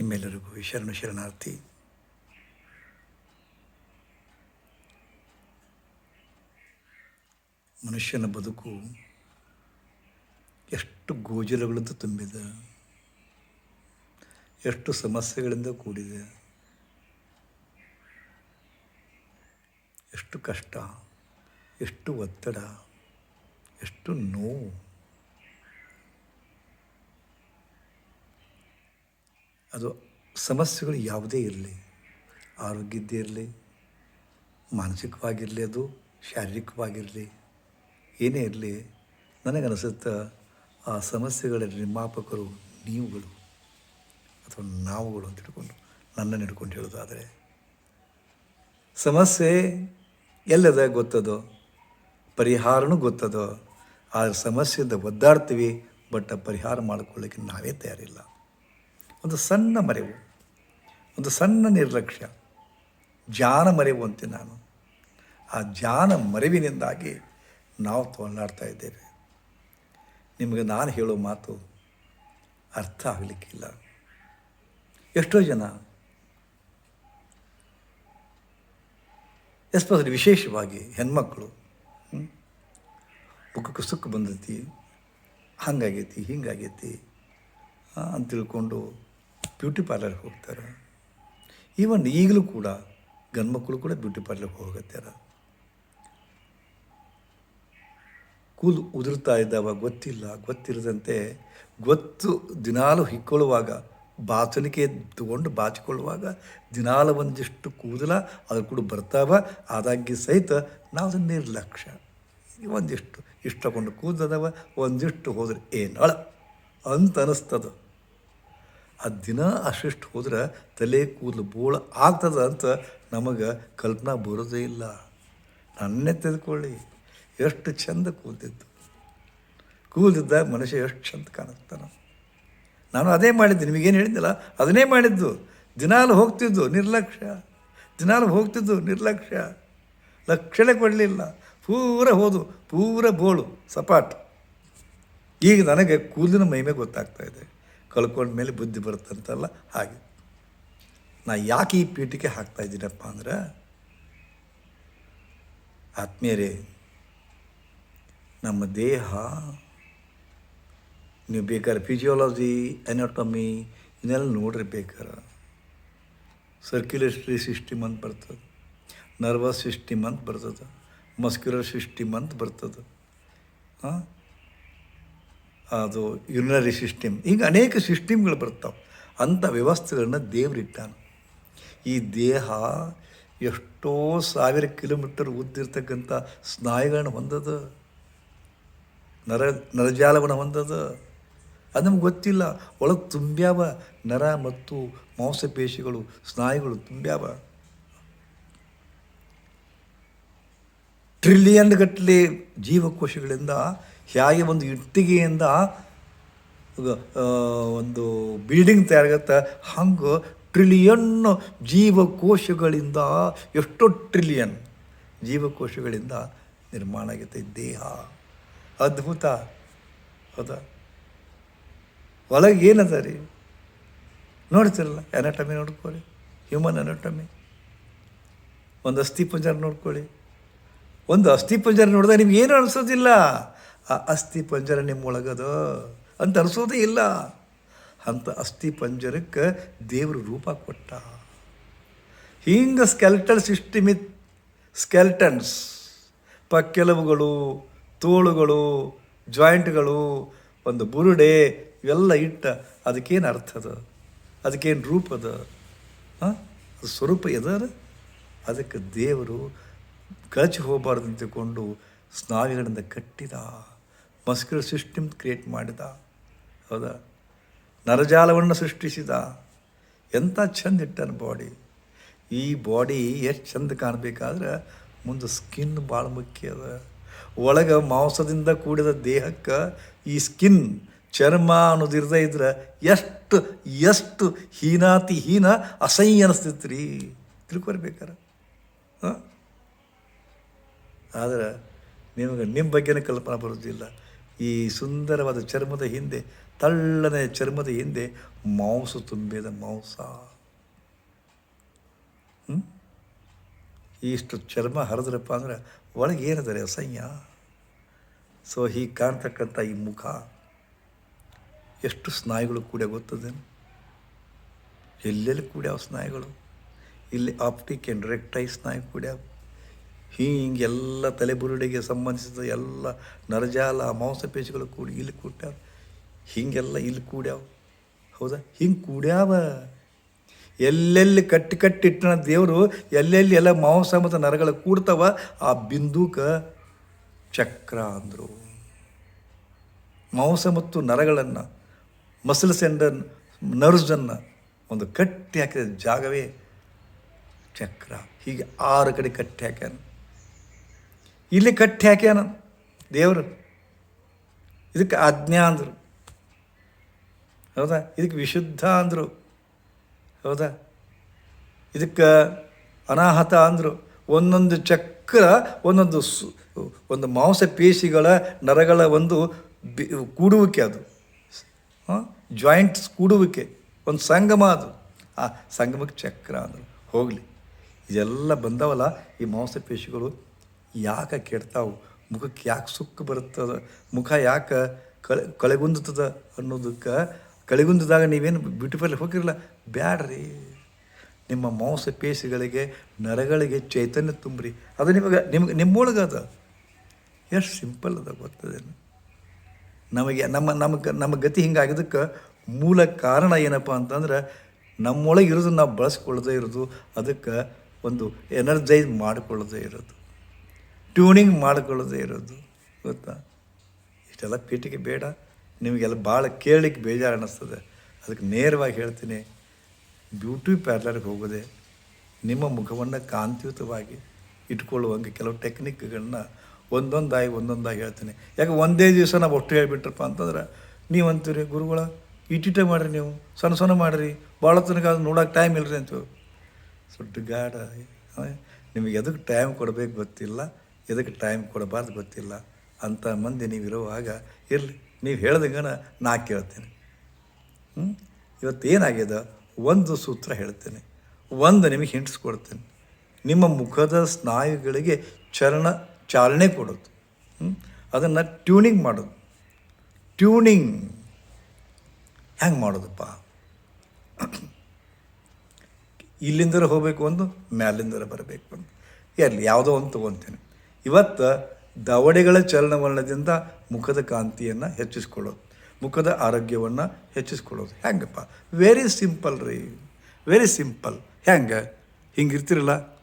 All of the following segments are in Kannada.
ನಿಮ್ಮೆಲ್ಲರಿಗೂ ಶರಣು ಶರಣಾರ್ಥಿ. ಮನುಷ್ಯನ ಬದುಕು ಎಷ್ಟು ಗೋಜಲಗಳಿಂದ ತುಂಬಿದೆ. ಎಷ್ಟು ಸಮಸ್ಯೆಗಳಿಂದ ಕೂಡಿದೆ. ಎಷ್ಟು ಕಷ್ಟ, ಎಷ್ಟು ಒತ್ತಡ, ಎಷ್ಟು ನೋವು. ಅದು ಸಮಸ್ಯೆಗಳು ಯಾವುದೇ ಇರಲಿ, ಆರೋಗ್ಯದ್ದೇ ಇರಲಿ, ಮಾನಸಿಕವಾಗಿರಲಿ ಅದು, ಶಾರೀರಿಕವಾಗಿರಲಿ, ಏನೇ ಇರಲಿ, ನನಗನ್ನಿಸುತ್ತೆ ಆ ಸಮಸ್ಯೆಗಳ ನಿರ್ಮಾಪಕರು ನೀವುಗಳು ಅಥವಾ ನಾವುಗಳು ಅಂತ ಹಿಡ್ಕೊಂಡು ನನ್ನನ್ನು ಹಿಡ್ಕೊಂಡು ಹೇಳೋದಾದರೆ ಸಮಸ್ಯೆ ಎಲ್ಲದ ಗೊತ್ತದೋ, ಪರಿಹಾರನೂ ಗೊತ್ತದೋ ಆ ಸಮಸ್ಯೆಯಿಂದ ಒದ್ದಾಡ್ತೀವಿ, ಬಟ್ ಪರಿಹಾರ ಮಾಡ್ಕೊಳ್ಳಿಕ್ಕೆ ನಾವೇ ತಯಾರಿಲ್ಲ. ಒಂದು ಸಣ್ಣ ಮರೆವು, ಒಂದು ಸಣ್ಣ ನಿರ್ಲಕ್ಷ್ಯ ಜಾನ ಮರೆವು ಅಂತೆ ನಾನು ಆ ಜಾನ ಮರೆವಿನಿಂದಾಗಿ ನಾವು ತೊಗೊಂಡಾಡ್ತಾ ಇದ್ದೇವೆ ನಿಮಗೆ ನಾನು ಹೇಳೋ ಮಾತು ಅರ್ಥ ಆಗಲಿಕ್ಕಿಲ್ಲ ಎಷ್ಟೋ ಜನ ಎಸ್ಪೆಷಲಿ ವಿಶೇಷವಾಗಿ ಹೆಣ್ಮಕ್ಕಳು? ಮುಖಕ್ಕೆ ಸುಖ ಬಂದೈತಿ ಹಂಗಾಗೈತಿ, ಹಿಂಗಾಗೈತಿ ಅಂತ ತಿಳ್ಕೊಂಡು ಬ್ಯೂಟಿ ಪಾರ್ಲರ್ಗೆ ಹೋಗ್ತಾರೆ. ಈವನ್ ಈಗಲೂ ಕೂಡ ಗಂಡ್ಮಕ್ಳು ಕೂಡ ಬ್ಯೂಟಿ ಪಾರ್ಲರ್ಗೆ ಹೋಗುತ್ತಾರ ಕೂದಲು ಉದುರ್ತಾ ಇದ್ದಾವ, ಗೊತ್ತಿಲ್ಲ ಗೊತ್ತಿರದಂತೆ ಗೊತ್ತು ದಿನಾಲು ಹಿಕ್ಕೊಳ್ಳುವಾಗ, ಬಾಚಣಿಕೆ ತಗೊಂಡು ಬಾಚಿಕೊಳ್ಳುವಾಗ ದಿನಾಲು ಒಂದಿಷ್ಟು ಕೂದಲ ಅದ್ರ ಕೂಡ ಬರ್ತಾವ ಆದಾಗಿ ಸಹಿತ ನಾವು ಅದನ್ನ ನಿರ್ಲಕ್ಷ್ಯ ಒಂದಿಷ್ಟು ಇಷ್ಟು ತಗೊಂಡು ಕೂದಲದವ ಒಂದಿಷ್ಟು ಹೋದ್ರೆ ಏನಳ ಅಂತ ಅನಿಸ್ತದ. ಆ ದಿನ ಅಷ್ಟಿಷ್ಟು ಹೋದ್ರೆ ತಲೆ ಕೂದಲು ಬೋಳ ಆಗ್ತದ ಅಂತ ನಮಗೆ ಕಲ್ಪನಾ ಬರೋದೇ ಇಲ್ಲ. ನನ್ನೇ ತೆಗೆದುಕೊಳ್ಳಿ. ಎಷ್ಟು ಚಂದ ಕೂದಿದ್ದು ಕೂದಿದ್ದಾಗ ಮನುಷ್ಯ ಎಷ್ಟು ಚಂದ ಕಾಣಿಸ್ತಾನ ನಾನು ಅದೇ ಮಾಡಿದ್ದೆ. ನಿಮಗೇನು ಹೇಳಿದ್ದಿಲ್ಲ ಅದನ್ನೇ ಮಾಡಿದ್ದು. ದಿನಾಲು ಹೋಗ್ತಿದ್ದು ನಿರ್ಲಕ್ಷ್ಯ. ದಿನಾಲು ಹೋಗ್ತಿದ್ದು ನಿರ್ಲಕ್ಷ್ಯ. ಲಕ್ಷಣೆ ಕೊಡಲಿಲ್ಲ. ಪೂರ ಹೋದು, ಪೂರ ಬೋಳು, ಸಪಾಟ್. ಈಗ ನನಗೆ ಕೂದಲಿನ ಮಹಿಮೆ ಗೊತ್ತಾಗ್ತಾ ಇದೆ. ಕಳ್ಕೊಂಡ ಮೇಲೆ ಬುದ್ಧಿ ಬರುತ್ತಂತಲ್ಲ ಹಾಗೆ. ನಾ ಯಾಕೆ ಈ ಪೀಠಿಕೆ ಹಾಕ್ತಾ ಇದ್ದೀನಪ್ಪ ಅಂದ್ರೆ, ಆತ್ಮೀಯರೇ, ನಮ್ಮ ದೇಹ, ನೀವು ಬೇಕಾದ್ರೆ ಫಿಸಿಯಾಲಜಿ ಎನಾಟಮಿ ಇದನ್ನೆಲ್ಲ ನೋಡ್ರಿ ಬೇಕಾರೆ ಸರ್ಕ್ಯುಲೇಟರಿ ಸಿಸ್ಟಮ್ ಅಂತ ಬರ್ತದೆ ನರ್ವಸ್ ಸಿಸ್ಟಮ್ ಅಂತ ಬರ್ತದೆ ಮಸ್ಕ್ಯುಲರ್ ಸಿಸ್ಟಮ್ ಅಂತ ಬರ್ತದೆ. ಹಾಂ? ಅದು ಯುನರಿ ಸಿಸ್ಟಮ್. ಹೀಗೆ ಅನೇಕ ಸಿಸ್ಟಮ್ಗಳು ಬರ್ತಾವೆ. ಅಂಥ ವ್ಯವಸ್ಥೆಗಳನ್ನು ದೇವರಿಟ್ಟಾನ ಈ ದೇಹ ಎಷ್ಟೋ ಸಾವಿರ ಕಿಲೋಮೀಟರ್ ಉದ್ದಿರ್ತಕ್ಕಂಥ ಸ್ನಾಯುಗಳನ್ನು ಹೊಂದದ. ನರ, ನರಜಾಲವನ್ನು ಹೊಂದದ. ಅದು ನಮ್ಗೆ ಗೊತ್ತಿಲ್ಲ. ಒಳಗೆ ತುಂಬ್ಯಾವ ನರ ಮತ್ತು ಮಾಂಸಪೇಶಿಗಳು ಸ್ನಾಯುಗಳು ತುಂಬ್ಯಾವ. ಟ್ರಿಲಿಯನ್ ಗಟ್ಟಲೆ ಜೀವಕೋಶಗಳಿಂದ ಹೇಗೆ ಒಂದು ಇಟ್ಟಿಗೆಯಿಂದ ಒಂದು ಬಿಲ್ಡಿಂಗ್ ತಯಾರಾಗತ್ತೆ. ಹಂಗೆ ಟ್ರಿಲಿಯನ್ ಜೀವಕೋಶಗಳಿಂದ, ಎಷ್ಟೋ ಟ್ರಿಲಿಯನ್ ಜೀವಕೋಶಗಳಿಂದ ನಿರ್ಮಾಣ ಆಗೈತೆ ದೇಹ. ಅದ್ಭುತ. ಹೌದಾ? ಒಳಗೆ ಏನದ ರೀ? ನೋಡ್ತಿರಲ್ಲ ಎನಟಮಿ ನೋಡ್ಕೊಳ್ಳಿ. ಹ್ಯೂಮನ್ ಎನಟಮಿ ಒಂದು ಅಸ್ಥಿ ಪಂಜರ ನೋಡ್ಕೊಳ್ಳಿ. ಒಂದು ಅಸ್ಥಿ ಪಂಜರ ನೋಡಿದ್ರೆ ನಿಮ್ಗೆ ಏನು ಅನಿಸೋದಿಲ್ಲ. ಆ ಅಸ್ಥಿ ಪಂಜರ ನಿಮ್ಮೊಳಗದ ಅಂತ ಅನಿಸೋದೇ ಇಲ್ಲ. ಅಂತ ಅಸ್ಥಿ ಪಂಜರಕ್ಕೆ ದೇವರು ರೂಪ ಕೊಟ್ಟ. ಹಿಂಗೆ ಸ್ಕೆಲ್ಟನ್ ಸಿಸ್ಟಮಿತ್ ಸ್ಕೆಲ್ಟನ್ಸ್ ಪಕ್ಕೆಲುಬುಗಳು ತೋಳುಗಳು ಜಾಯಿಂಟ್ಗಳು ಒಂದು ಬುರುಡೆ ಇವೆಲ್ಲ ಇಟ್ಟ ಅದಕ್ಕೇನು ಅರ್ಥ ಅದ? ಅದಕ್ಕೇನು ರೂಪ ಅದ? ಹಾಂ? ಅದು ಸ್ವರೂಪ ಎದರ ಅದಕ್ಕೆ ದೇವರು ಕಳಚಿ ಹೋಗಬಾರ್ದು ಅಂತ ತಿಳ್ಕೊಂಡು ಸ್ನಾಯುಗಳಿಂದ ಕಟ್ಟಿದ. ಮಸ್ಕ್ಯುಲರ್ ಸಿಸ್ಟಮ್ ಕ್ರಿಯೇಟ್ ಮಾಡಿದ. ಹೌದಾ? ನರಜಾಲವನ್ನು ಸೃಷ್ಟಿಸಿದ. ಎಂಥ ಚಂದ ಇಟ್ಟನ ಬಾಡಿ ಈ ಬಾಡಿ ಎಷ್ಟು ಚಂದ ಕಾಣಬೇಕಾದ್ರೆ ಮುಂದೆ ಸ್ಕಿನ್ ಭಾಳ ಮುಖ್ಯ ಅದ. ಒಳಗೆ ಮಾಂಸದಿಂದ ಕೂಡಿದ ದೇಹಕ್ಕೆ ಈ ಸ್ಕಿನ್ ಚರ್ಮ ಅನ್ನೋದು ಇರದೇ ಇದ್ರೆ ಎಷ್ಟು ಎಷ್ಟು ಹೀನಾತಿ ಹೀನ ಅಸಹ್ಯ ಅನಿಸ್ತೈತೆ ರೀ ತಿಳ್ಕೊರ್ಬೇಕಾರೆ ಹಾಂ? ಆದರೆ ನಿಮಗೆ ನಿಮ್ಮ ಬಗ್ಗೆನೇ ಕಲ್ಪನೆ ಬರೋದಿಲ್ಲ. ಈ ಸುಂದರವಾದ ಚರ್ಮದ ಹಿಂದೆ, ತಳ್ಳನೆಯ ಚರ್ಮದ ಹಿಂದೆ ಮಾಂಸ ತುಂಬಿದ ಮಾಂಸ? ಇಷ್ಟು ಚರ್ಮ ಹರಿದ್ರಪ್ಪ ಅಂದ್ರೆ ಒಳಗೆ ಏನಿದ್ದಾರೆ ಅಸಹ್ಯ? ಸೊ ಹೀಗೆ ಕಾಣ್ತಕ್ಕಂಥ ಈ ಮುಖ ಎಷ್ಟು ಸ್ನಾಯುಗಳು ಕೂಡ ಗೊತ್ತದೇನು? ಎಲ್ಲೆಲ್ಲಿ ಕೂಡ್ಯಾವ ಸ್ನಾಯುಗಳು? ಇಲ್ಲಿ ಆಪ್ಟಿಕ್ ಆ್ಯಂಡ್ ರೆಕ್ಟೈ ಸ್ನಾಯು ಕೂಡ್ಯಾವ ಹೀಗೆಲ್ಲ ತಲೆಬುರುಡೆಗೆ ಸಂಬಂಧಿಸಿದ ಎಲ್ಲ ನರಜಾಲ ಮಾಂಸಪೇಶಿಗಳು ಕೂಡಿ ಇಲ್ಲಿ ಕೂಡ್ಯಾವ ಹೀಗೆಲ್ಲ ಇಲ್ಲಿ ಕೂಡ್ಯಾವ. ಹೌದಾ? ಹಿಂಗೆ ಕೂಡ್ಯಾವ? ಎಲ್ಲೆಲ್ಲಿ ಕಟ್ಟಿ ಕಟ್ಟಿಟ್ಟನ ದೇವರು, ಎಲ್ಲೆಲ್ಲಿ ಎಲ್ಲ ಮಾಂಸ ಮತ್ತು ನರಗಳು ಕೂಡ್ತಾವ, ಆ ಬಿಂದುಕ ಚಕ್ರ ಅಂದರು ಮಾಂಸ ಮತ್ತು ನರಗಳನ್ನು ಮಸಲ್ಸ್ ಸೆಂಡನ್ ನರ್ವ್ಸನ್ನು ಒಂದು ಕಟ್ಟಿ ಹಾಕಿದ ಜಾಗವೇ ಚಕ್ರ. ಹೀಗೆ ಆರು ಕಡೆ ಕಟ್ಟಿ ಹಾಕ್ಯಾನ. ಇಲ್ಲಿ ಕಟ್ಟಿ ಹಾಕ್ಯಾನ ದೇವರು. ಇದಕ್ಕೆ ಆಜ್ಞಾ ಅಂದರು. ಹೌದಾ? ಇದಕ್ಕೆ ವಿಶುದ್ಧ ಅಂದರು. ಹೌದಾ? ಇದಕ್ಕೆ ಅನಾಹತ ಅಂದರು. ಒಂದೊಂದು ಚಕ್ರ, ಒಂದೊಂದು ಸು, ಒಂದು ಮಾಂಸಪೇಶಿಗಳ ನರಗಳ ಒಂದು ಬಿ, ಕೂಡುವಿಕೆ ಅದು. ಜಾಯಿಂಟ್ಸ್ ಕೂಡುವಿಕೆ. ಒಂದು ಸಂಗಮ ಅದು. ಆ ಸಂಗಮಕ್ಕೆ ಚಕ್ರ ಅಂದರು. ಹೋಗಲಿ. ಇದೆಲ್ಲ ಬಂದವಲ್ಲ ಈ ಮಾಂಸಪೇಶಿಗಳು ಯಾಕೆ ಕೆಡ್ತಾವು? ಮುಖಕ್ಕೆ ಯಾಕೆ ಸುಕ್ಕು ಬರುತ್ತದ? ಮುಖ ಯಾಕೆ ಕಳೆ, ಕಳೆಗುಂದುತ್ತದ ಅನ್ನೋದಕ್ಕೆ ಕಳೆಗುಂದಿದಾಗ ನೀವೇನು ಬ್ಯೂಟಿಫುಲ್ ಹೋಗಿರಲ್ಲ? ಬ್ಯಾಡ್ರಿ. ನಿಮ್ಮ ಮಾಂಸಪೇಶಿಗಳಿಗೆ, ನರಗಳಿಗೆ ಚೈತನ್ಯ ತುಂಬ್ರಿ. ಅದು ನಿಮಗೆ ನಿಮ್ಗೆ ನಿಮ್ಮೊಳಗೆ ಅದ. ಎಷ್ಟು ಸಿಂಪಲ್ ಅದ ಗೊತ್ತದೇನು? ನಮಗೆ, ನಮ್ಮ ನಮಗೆ, ನಮ್ಮ ಗತಿ ಹಿಂಗಾಗಿದ್ದಕ್ಕೆ ಮೂಲ ಕಾರಣ ಏನಪ್ಪ ಅಂತಂದ್ರೆ ನಮ್ಮೊಳಗೆ ಇರೋದು ನಾವು ಬಳಸ್ಕೊಳ್ಳದೇ ಇರೋದು. ಅದಕ್ಕೆ ಒಂದು ಎನರ್ಜೈಸ್ ಮಾಡಿಕೊಳ್ಳದೇ ಇರೋದು. ಟ್ಯೂನಿಂಗ್ ಮಾಡಿಕೊಳ್ಳದೇ ಇರೋದು, ಗೊತ್ತಾ? ಇಷ್ಟೆಲ್ಲ ಪೀಠಿಗೆ ಬೇಡ. ನಿಮಗೆಲ್ಲ ಭಾಳ ಕೇಳಲಿಕ್ಕೆ ಬೇಜಾರು ಅನ್ನಿಸ್ತದೆ. ಅದಕ್ಕೆ ನೇರವಾಗಿ ಹೇಳ್ತೀನಿ ಬ್ಯೂಟಿ ಪಾರ್ಲರ್ಗೆ ಹೋಗೋದೆ, ನಿಮ್ಮ ಮುಖವನ್ನು ಕಾಂತಿಯುತವಾಗಿ ಇಟ್ಕೊಳ್ಳುವಂಗೆ ಕೆಲವು ಟೆಕ್ನಿಕ್ಗಳನ್ನ ಒಂದೊಂದಾಗಿ ಒಂದೊಂದಾಗಿ ಹೇಳ್ತೀನಿ. ಯಾಕೆ ಒಂದೇ ದಿವಸ ನಾವು ಒಟ್ಟು ಹೇಳಿಬಿಟ್ರಪ್ಪ ಅಂತಂದ್ರೆ ನೀವು ಅಂತೀರಿ ಗುರುಗಳ, ಇಟ್ಟಿಟ್ಟೆ ಮಾಡಿರಿ ನೀವು, ಸಣ್ಣ ಸಣ್ಣ ಮಾಡಿರಿ, ಭಾಳ ತನಕ ಅದು ನೋಡೋಕೆ ಟೈಮ್ ಇಲ್ಲರಿ ಅಂತೀವಿ. ಸುಟ್ಟು ಗಾಡ ನಿಮಗೆ ಎದಕ್ಕೆ ಟೈಮ್ ಕೊಡಬೇಕು ಗೊತ್ತಿಲ್ಲ. ಎದಕ್ಕೆ ಟೈಮ್ ಕೊಡಬಾರ್ದು ಗೊತ್ತಿಲ್ಲ. ಅಂಥ ಮಂದಿ ನೀವು ಇರುವಾಗ ಇರಲಿ. ನೀವು ಹೇಳ್ದಂಗನ ನಾ ಕೇಳ್ತೇನೆ. ಇವತ್ತು ಏನಾಗಿದೆ? ಒಂದು ಸೂತ್ರ ಹೇಳ್ತೇನೆ. ಒಂದು ನಿಮಗೆ ಹಿಂಟ್ಸ್ ಕೊಡ್ತೇನೆ. ನಿಮ್ಮ ಮುಖದ ಸ್ನಾಯುಗಳಿಗೆ ಚರಣ ಚಾಲನೆ ಕೊಡೋದು. ಅದನ್ನು ಟ್ಯೂನಿಂಗ್ ಮಾಡೋದು. ಟ್ಯೂನಿಂಗ್ ಹೆಂಗೆ ಮಾಡೋದಪ್ಪ? ಇಲ್ಲಿಂದರ ಹೋಗಬೇಕು ಒಂದು ಮ್ಯಾಲಿಂದರ ಬರಬೇಕು ಒಂದು. ಎಲ್ಲಿ ಯಾವುದೋ ಒಂದು ತೊಗೊತೇನೆ. ಇವತ್ತು ದವಡೆಗಳ ಚಲನವಲನದಿಂದ ಮುಖದ ಕಾಂತಿಯನ್ನು ಹೆಚ್ಚಿಸ್ಕೊಳ್ಳೋದು. ಮುಖದ ಆರೋಗ್ಯವನ್ನು ಹೆಚ್ಚಿಸ್ಕೊಳ್ಳೋದು. ಹೆಂಗಪ್ಪ? ವೆರಿ ಸಿಂಪಲ್ ರೀ. ವೆರಿ ಸಿಂಪಲ್ ಹೆಂಗೆ? ಹಿಂಗಿರ್ತಿರಲ್ಲ?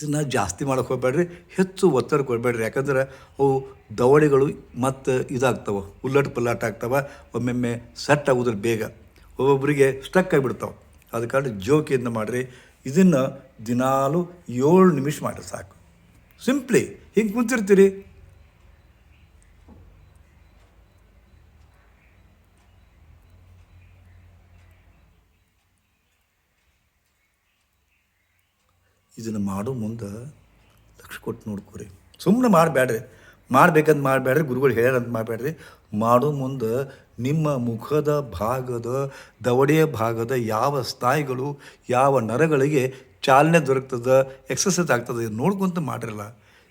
ಇದನ್ನು ಜಾಸ್ತಿ ಮಾಡೋಕೆ ಹೋಗ್ಬೇಡ್ರಿ, ಹೆಚ್ಚು ಒತ್ತಡ ಕೊಡಬೇಡ್ರಿ ಯಾಕಂದ್ರೆ ಅವು ದವಡೆಗಳು ಮತ್ತು ಇದಾಗ್ತವೆ, ಉಲ್ಲಟ್ ಪುಲ್ಲಾಟ ಆಗ್ತವೆ, ಒಮ್ಮೊಮ್ಮೆ ಸೆಟ್ ಆಗೋದ್ರ ಬೇಗ. ಒಬ್ಬೊಬ್ಬರಿಗೆ ಸ್ಟಕ್ ಆಗಿಬಿಡ್ತಾವೆ. ಅದ ಕಾರಣ ಜೋಕಿಯಿಂದ ಮಾಡಿರಿ. ಇದನ್ನು ದಿನಾಲು ಏಳು ನಿಮಿಷ ಮಾಡಿರಿ ಸಾಕು. ಸಿಂಪ್ಲಿ ಹಿಂಗೆ ಕುಂತಿರ್ತೀರಿ. ಇದನ್ನು ಮಾಡೋ ಮುಂದೆ ಲಕ್ಷ ಕೊಟ್ಟು ನೋಡ್ಕೊರಿ. ಸುಮ್ಮನೆ ಮಾಡಬೇಡ್ರಿ ಮಾಡ್ಬೇಕಂತ ಮಾಡಬೇಡ್ರಿ ಗುರುಗಳು ಹೇಳ್ಯಾರಂತ ಮಾಡಬೇಡ್ರಿ ಮಾಡೋ ಮುಂದೆ ನಿಮ್ಮ ಮುಖದ ಭಾಗದ, ದವಡೆಯ ಭಾಗದ ಯಾವ ಸ್ನಾಯುಗಳು, ಯಾವ ನರಗಳಿಗೆ ಚಾಲನೆ ದೊರಕ್ತದೆ ಎಕ್ಸಸೈಸ್ ಆಗ್ತದೆ ನೋಡ್ಕೊಂತ ಮಾಡಿರಲ್ಲ.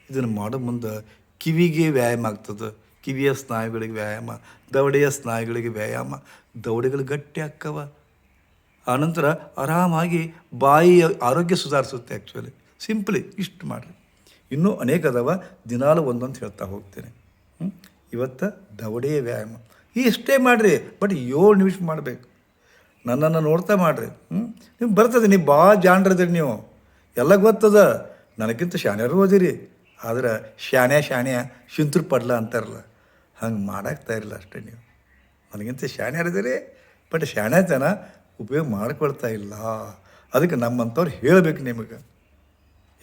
ಇದನ್ನು ಮಾಡೋ ಮುಂದೆ ಕಿವಿಗೆ ವ್ಯಾಯಾಮ ಆಗ್ತದೆ. ಕಿವಿಯ ಸ್ನಾಯುಗಳಿಗೆ ವ್ಯಾಯಾಮ, ದವಡೆಯ ಸ್ನಾಯುಗಳಿಗೆ ವ್ಯಾಯಾಮ, ದವಡೆಗಳು ಗಟ್ಟಿ ಆಕ್ಕವ ಆನಂತರ ಆರಾಮಾಗಿ ಬಾಯಿಯ ಆರೋಗ್ಯ ಸುಧಾರಿಸುತ್ತೆ ಆ್ಯಕ್ಚುಲಿ ಸಿಂಪ್ಲಿ ಇಷ್ಟು ಮಾಡಿರಿ. ಇನ್ನೂ ಅನೇಕ ಅದಾವ, ದಿನಾಲು ಒಂದೊಂದು ಹೇಳ್ತಾ ಹೋಗ್ತೇನೆ? ಇವತ್ತು ದವಡೆಯ ವ್ಯಾಯಾಮ. ಇಷ್ಟೇ ಮಾಡಿರಿ, ಬಟ್ ಏಳು ನಿಮಿಷ ಮಾಡಬೇಕು. ನನ್ನನ್ನು ನೋಡ್ತಾ ಮಾಡಿರಿ. ಹ್ಞೂ ನೀವು ಬರ್ತದೆ, ನೀವು ಭಾಳ ಜಾಣ್ರದಿರಿ ನೀವು. ಎಲ್ಲ ಗೊತ್ತದ? ನನಗಿಂತ ಶಾಣ್ಯರು ಓದಿರಿ. ಆದ್ರೆ ಶಾಣೆ ಶಾಣೆ ಶಿಂತ್ರ ಪಡ್ಲ ಅಂತಾರಲ್ಲ, ಹಂಗೆ ಮಾಡಾಕ್ತಾ ಇರಲಿಲ್ಲ ಅಷ್ಟೇ ನೀವು. ನನಗಿಂತ ಶಾಣ್ಯರಿದ್ದೀರಿ ಬಟ್ ಶಾಣ್ಯತನ ಉಪಯೋಗ ಮಾಡ್ಕೊಳ್ತಾ ಇಲ್ಲ. ಅದಕ್ಕೆ ನಮ್ಮಂಥವ್ರು ಹೇಳಬೇಕು ನಿಮಗೆ.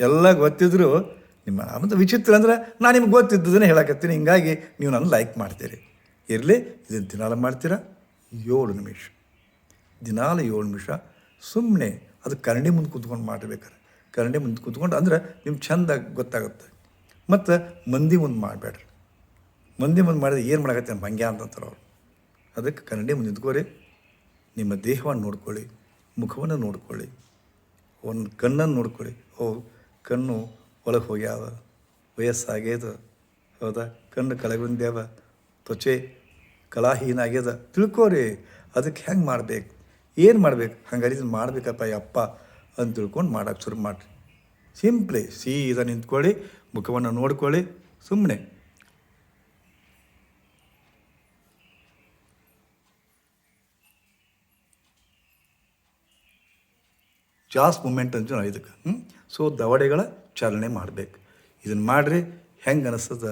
ಎಲ್ಲ ಗೊತ್ತಿದ್ರು ನಿಮ್ಮ ಅಂತ ವಿಚಿತ್ರ ಅಂದ್ರೆ ನಾನು ನಿಮ್ಗೆ ಗೊತ್ತಿದ್ದದನ್ನೇ ಹೇಳಕತ್ತೀನಿ. ಹಿಂಗಾಗಿ ನೀವು ನನ್ನ ಲೈಕ್ ಮಾಡ್ತೀರಿ. ಇರಲಿ, ಇದನ್ನು ದಿನಾಲ ಮಾಡ್ತೀರಾ? ಏಳು ನಿಮಿಷ. ದಿನಾಲ ಏಳು ನಿಮಿಷ. ಸುಮ್ಮನೆ ಅದು ಕರಡಿ ಮುಂದೆ ಕೂತ್ಕೊಂಡು ಮಾಡಬೇಕಾರೆ ಕರಡಿ ಮುಂದೆ ಕೂತ್ಕೊಂಡು ಅಂದ್ರೆ ನಿಮ್ಗೆ ಚಂದ ಗೊತ್ತಾಗುತ್ತೆ. ಮತ್ತು ಮಂದಿ ಮುಂದೆ ಮಾಡಬೇಡ್ರಿ. ಮಂದಿ ಮುಂದೆ ಮಾಡಿದ್ರೆ ಏನು ಮಾಡಕತ್ತೆ ಹಂಗೆ ಅಂತಂತಾರೆ ಅವರು ಅದಕ್ಕೆ ಕನ್ನಡಿ ಮುಂದೆ ನಿಂತ್ಕೋರಿ. ನಿಮ್ಮ ದೇಹವನ್ನು ನೋಡ್ಕೊಳ್ಳಿ, ಮುಖವನ್ನು ನೋಡ್ಕೊಳ್ಳಿ, ಒಂದು ಕಣ್ಣನ್ನು ನೋಡ್ಕೊಳ್ಳಿ. ಓ, ಕಣ್ಣು ಒಳಗೆ ಹೋಗ್ಯಾವ, ವಯಸ್ಸಾಗ್ಯದ, ಹೌದಾ? ಕಣ್ಣು ಕೆಳಗೆ ಬಂದ್ಯಾವ ತ್ವಚೆ ಕಲಾಹೀನ ಆಗ್ಯದ ತಿಳ್ಕೊರಿ, ಅದಕ್ಕೆ ಹೆಂಗೆ ಮಾಡ್ಬೇಕು? ಏನು ಮಾಡ್ಬೇಕು? ಹಂಗಾರೆ ಇದನ್ನು ಮಾಡಬೇಕಪ್ಪ ಅಪ್ಪ ಅಂತ ತಿಳ್ಕೊಂಡು ಮಾಡೋಕ್ಕೆ ಶುರು ಮಾಡಿರಿ. ಸಿಂಪ್ಲಿ ಸೀದಾ ನಿಂತ್ಕೊಳ್ಳಿ, ಮುಖವನ್ನು ನೋಡ್ಕೊಳ್ಳಿ ಸುಮ್ಮನೆ ಜಾಸ್ ಮೂಮೆಂಟ್ ಅಂತ ಇದಕ್ಕೆ ಹ್ಞೂ ಸೊ ದವಡೆಗಳ ಚಾಲನೆ ಮಾಡಬೇಕು. ಇದನ್ನು ಮಾಡಿರಿ, ಹೆಂಗೆ ಅನಿಸ್ತದ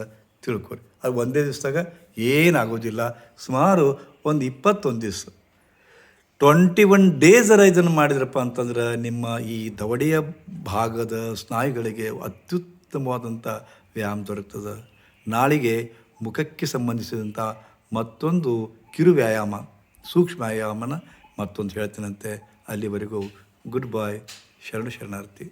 ತಿಳ್ಕೊರಿ. ಅದು ಒಂದೇ ದಿವಸದಾಗ ಏನಾಗೋದಿಲ್ಲ. ಸುಮಾರು ಒಂದು ಇಪ್ಪತ್ತೊಂದು ದಿವಸ. ಟ್ವೆಂಟಿ ಒನ್ ಡೇಸರ ಇದನ್ನು ಮಾಡಿದ್ರಪ್ಪ ಅಂತಂದ್ರೆ ನಿಮ್ಮ ಈ ದವಡೆಯ ಭಾಗದ ಸ್ನಾಯುಗಳಿಗೆ ಅತ್ಯುತ್ತಮವಾದಂಥ ವ್ಯಾಯಾಮ ದೊರಕ್ತದೆ. ನಾಳಿಗೆ ಮುಖಕ್ಕೆ ಸಂಬಂಧಿಸಿದಂಥ ಮತ್ತೊಂದು ಕಿರು ವ್ಯಾಯಾಮ ಸೂಕ್ಷ್ಮ ವ್ಯಾಯಾಮನ ಮತ್ತೊಂದು ಹೇಳ್ತೀನಂತೆ ಅಲ್ಲಿವರೆಗೂ. ಗುಡ್ ಬಾಯ್ ಶರಣು ಶರಣಾರ್ಥಿ